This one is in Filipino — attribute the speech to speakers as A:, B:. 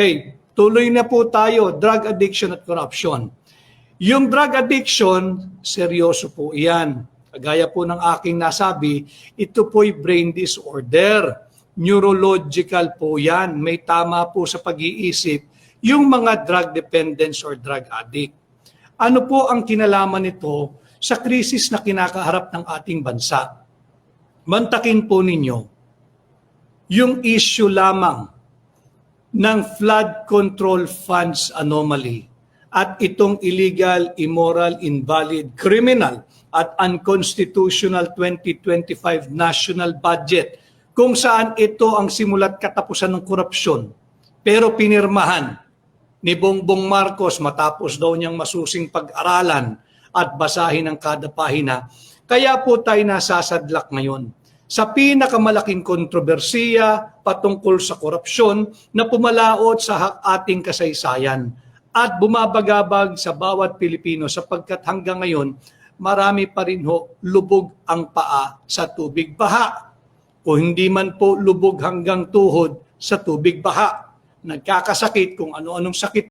A: Okay, tuloy na po tayo, drug addiction at corruption. Yung drug addiction, seryoso po iyan. Gaya po ng aking nasabi, ito po'y brain disorder. Neurological po yan. May tama po sa pag-iisip yung mga drug dependence or drug addict. Ano po ang kinalaman nito sa krisis na kinakaharap ng ating bansa? Mantakin po ninyo yung issue lamang ng flood control funds anomaly at itong illegal, immoral, invalid, criminal at unconstitutional 2025 national budget kung saan ito ang simulat katapusan ng korupsyon. Pero pinirmahan ni Bongbong Marcos matapos daw niyang masusing pag-aralan at basahin ang kada pahina. Kaya po tayo nasasadlak ngayon sa pinakamalaking kontrobersiya patungkol sa korupsyon na pumalaot sa ating kasaysayan at bumabagabag sa bawat Pilipino sapagkat hanggang ngayon marami pa rin ho lubog ang paa sa tubig baha o hindi man po lubog hanggang tuhod sa tubig baha. Nagkakasakit kung ano-anong sakit